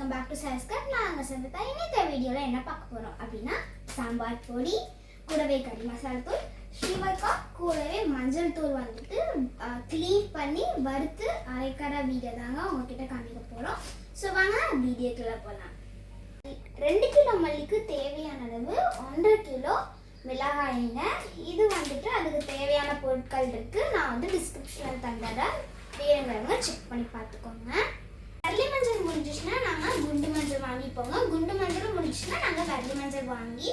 Welcome back to சைஸ்கட் நாங்கள் சந்தித்தா இன்னைக்கு வீடியோவில் என்ன பார்க்க போகிறோம் அப்படின்னா சாம்பார் பொடி கூடவே கறி மசாலா தூள் ஸ்ரீவர்க்கா கூடவே மஞ்சள் தூள் வந்துட்டு க்ளீன் பண்ணி வறுத்து அரைக்கிற வீடியோ தாங்க உங்ககிட்ட காமிக்க போகிறோம் ஸோ வாங்க வீடியோக்குள்ளே போகலாம் ரெண்டு கிலோ மல்லிக்கு தேவையான அளவு ஒன்றரை கிலோ மிளகாய் எண்ணெய். இது வந்துட்டு அதுக்கு தேவையான பொருட்கள் இருக்குது நான் வந்து டிஸ்கிரிப்ஷனில் தந்துடுறேன் வேணுங்கிறவங்க செக் பண்ணி பார்த்துக்கோங்க. முடிஞ்சிச்சுன்னா நாங்கள் குண்டு மஞ்சள் வாங்கிப்போங்க. குண்டு மஞ்சள் முடிஞ்சிச்சுன்னா நாங்கள் கருது மஞ்சள் வாங்கி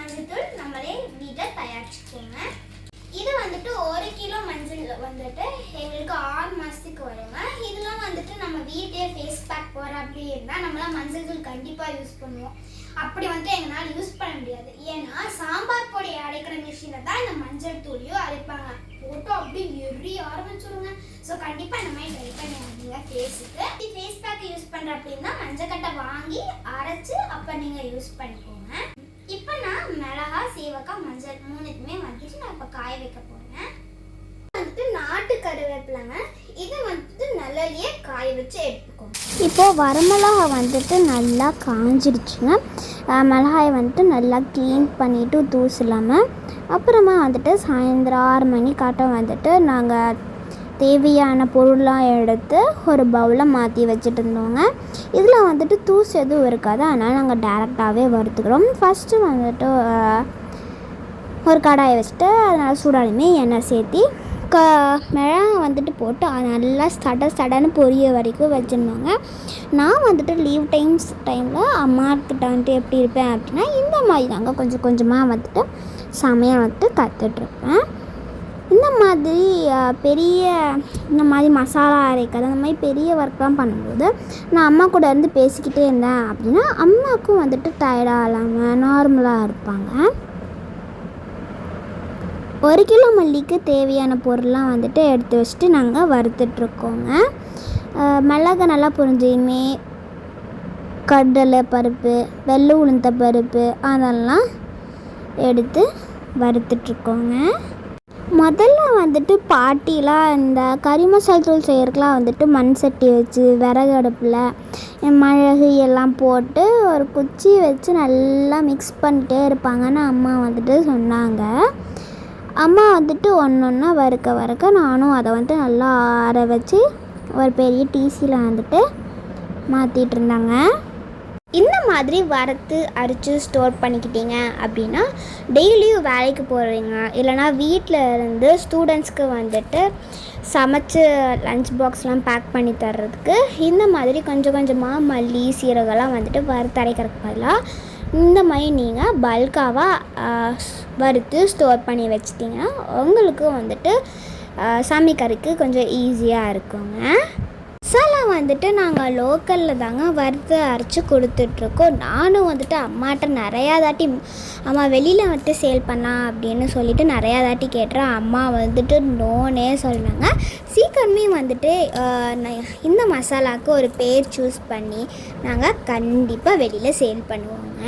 மஞ்சள் நம்மளே வீட்டில் தயாரிச்சுக்கோங்க இது வந்துட்டு ஒரு கிலோ மஞ்சள் வந்துட்டு எங்களுக்கு ஆறு மாதத்துக்கு வருங்க. இதெல்லாம் வந்துட்டு நம்ம வீட்டே ஃபேஸ் பேக் போகிற அப்படி இருந்தால் நம்மளாம் மஞ்சள் தூள் கண்டிப்பாக யூஸ் பண்ணுவோம். அப்படி வந்துட்டு எங்களால் யூஸ் பண்ண முடியாது. ஏன்னா சாம்பார் பொடி அரைக்கிற மிஷினில் தான் இந்த மஞ்சள் தூளியும் அரைப்பாங்க. போட்டு அப்படியே எரி ஆரம்பிச்சிருங்க. ஸோ கண்டிப்பாக நம்ம ட்ரை பண்ணி வந்தீங்க ஃபேஸுக்கு ஃபேஸ் பேக் யூஸ் பண்ணுற அப்படின்னா மஞ்சக்கட்டை வாங்கி அரைச்சி அப்போ நீங்கள் யூஸ் பண்ணிக்கோங்க. இப்போ நான் மிளகா சீவக்காய் மஞ்சள் மூணுக்குமே வந்துட்டு நான் இப்போ காய வைக்க போகிறேன் வந்துட்டு நாட்டு கருவேப்பிலைங்க. இது வந்துட்டு நல்லலையே காய வச்சு எடுத்துக்கோங்க. இப்போது வரமிளகா வந்துட்டு நல்லா காஞ்சிருச்சுங்க மிளகாயை வந்துட்டு நல்லா க்ளீன் பண்ணிவிட்டு தூசு அப்புறமா வந்துட்டு சாயந்தரம் ஆறு மணி காட்டம் வந்துட்டு நாங்கள் தேவையான பொருள்லாம் எடுத்து ஒரு பவுலில் மாற்றி வச்சுட்டு இருந்தோங்க இதில் வந்துட்டு தூசு எதுவும் இருக்காது. அதனால் நாங்கள் டேரெக்டாகவே வறுத்துக்கிறோம். ஃபஸ்ட்டு வந்துட்டு ஒரு கடாயை வச்சுட்டு அதனால் சூடாலுமே எண்ணெய் சேர்த்தி க மிளகா வந்துட்டு போட்டு அது நல்லா சட சடன்னு பொரிய வரைக்கும் வச்சுருந்தாங்க நான் வந்துட்டு லீவ் டைம்ஸ் டைமில் அம்மாக்கிட்ட வந்துட்டு எப்படி இருப்பேன் அப்படின்னா இந்த மாதிரி தாங்க கொஞ்சம் கொஞ்சமாக வந்துட்டு சமையல் வந்துட்டு கற்றுட்ருப்பேன் இந்த மாதிரி பெரிய இந்த மாதிரி மசாலா அரைக்கிறது அந்த மாதிரி பெரிய ஒர்க்லாம் பண்ணும்போது நான் அம்மா கூட இருந்து பேசிக்கிட்டே இருந்தேன் அப்படின்னா அம்மாவுக்கும் வந்துட்டு டயர்டாக இல்லாமல் நார்மலாக இருப்பாங்க. ஒரு கிலோ மல்லிக்கு தேவையான பொருள்லாம் வந்துட்டு எடுத்து வச்சுட்டு நாங்கள் வறுத்துட்ருக்கோங்க. அஹ் மிளகு நல்லா புரிஞ்சுமே கடலை பருப்பு வெள்ளை உளுந்த பருப்பு அதெல்லாம் எடுத்து வறுத்துட்ருக்கோங்க. முதல்ல வந்துட்டு பாட்டிலாம் இந்த கறி மசால் தூள் செய்யறதுக்குலாம் வந்துட்டு மண் சட்டி வச்சு விறகு அடுப்பில் மிளகு எல்லாம் போட்டு ஒரு குச்சி வச்சு நல்லா மிக்ஸ் பண்ணிட்டே இருப்பாங்கன்னு அம்மா வந்துட்டு சொன்னாங்க. அம்மா வந்துட்டு ஒன்று ஒன்றா வறுக்க வறுக்க நானும் அதை வந்துட்டு நல்லா ஆற வச்சு ஒரு பெரிய டிசியில் வந்துட்டு மாற்றிட்டு இருந்தாங்க. இந்த மாதிரி வறுத்து அரைச்சி ஸ்டோர் பண்ணிக்கிட்டீங்க அப்படின்னா டெய்லியும் வேலைக்கு போகிறீங்க இல்லைனா வீட்டில் இருந்து ஸ்டூடெண்ட்ஸ்க்கு வந்துட்டு சமைச்சு லஞ்ச் பாக்ஸ்லாம் பேக் பண்ணி தர்றதுக்கு இந்த மாதிரி கொஞ்சம் கொஞ்சமாக மல்லி சீரகம்லாம் வந்துட்டு வறுத்து அரைக்கிறதுக்கு பதிலாக இந்த மாதிரி நீங்கள் பல்காவாக வறுத்து ஸ்டோர் பண்ணி வச்சிட்டிங்கன்னா உங்களுக்கு வந்துட்டு சமைக்கிறதுக்கு கொஞ்சம் ஈஸியாக இருக்குங்க. வந்துட்டு நாங்கள் லோக்கலில் தாங்க வறுத்து அரைச்சி கொடுத்துட்ருக்கோம். நானும் வந்துட்டு அம்மாட்ட நிறையா தாட்டி அம்மா வெளியில் வந்துட்டு சேல் பண்ணா அப்படின்னு சொல்லிட்டு நிறையா தாட்டி கேட்டுறேன். அம்மா வந்துட்டு நோனே சொன்னாங்க சீக்கிரமே வந்துட்டு இந்த மசாலாவுக்கு ஒரு பேர் சூஸ் பண்ணி நாங்கள் கண்டிப்பாக வெளியில் சேல் பண்ணுவோங்க.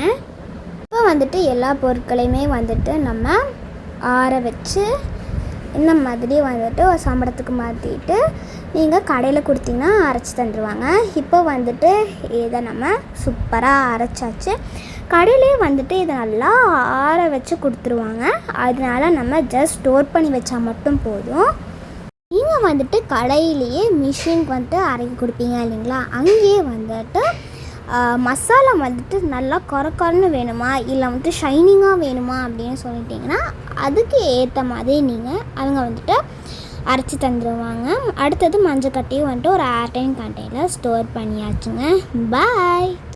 இப்போ வந்துட்டு எல்லா பொருட்களையுமே வந்துட்டு நம்ம ஆற வச்சு இந்த மாதிரி வந்துட்டு ஒரு சம்பளத்துக்கு மாற்றிட்டு நீங்கள் கடையில் கொடுத்தீங்கன்னா அரைச்சி தந்துடுவாங்க இப்போ வந்துட்டு இதை நம்ம சூப்பராக அரைச்சாச்சு. கடையிலே வந்துட்டு இதை நல்லா ஆற வச்சு கொடுத்துருவாங்க. அதனால நம்ம ஜஸ்ட் ஸ்டோர் பண்ணி வச்சா மட்டும் போதும். நீங்கள் வந்துட்டு கடையிலேயே மிஷினுக்கு வந்துட்டு அரைக்கி கொடுப்பீங்க இல்லைங்களா? அங்கேயே வந்துட்டு மசாலா வந்துட்டு நல்லா கொரக்கொரன்னு வேணுமா? இல்லை வந்துட்டு ஷைனிங்காக வேணுமா? அப்படின்னு சொல்லிட்டிங்கன்னா அதுக்கு ஏற்ற மாதிரி நீங்கள் அவங்க வந்துட்டு அரைச்சி தந்துடுவாங்க அடுத்தது மஞ்சள் கட்டியும் வந்துட்டு ஒரு ஏர்டைன் கண்டெய்னர் ஸ்டோர் பண்ணியாச்சுங்க. பாய்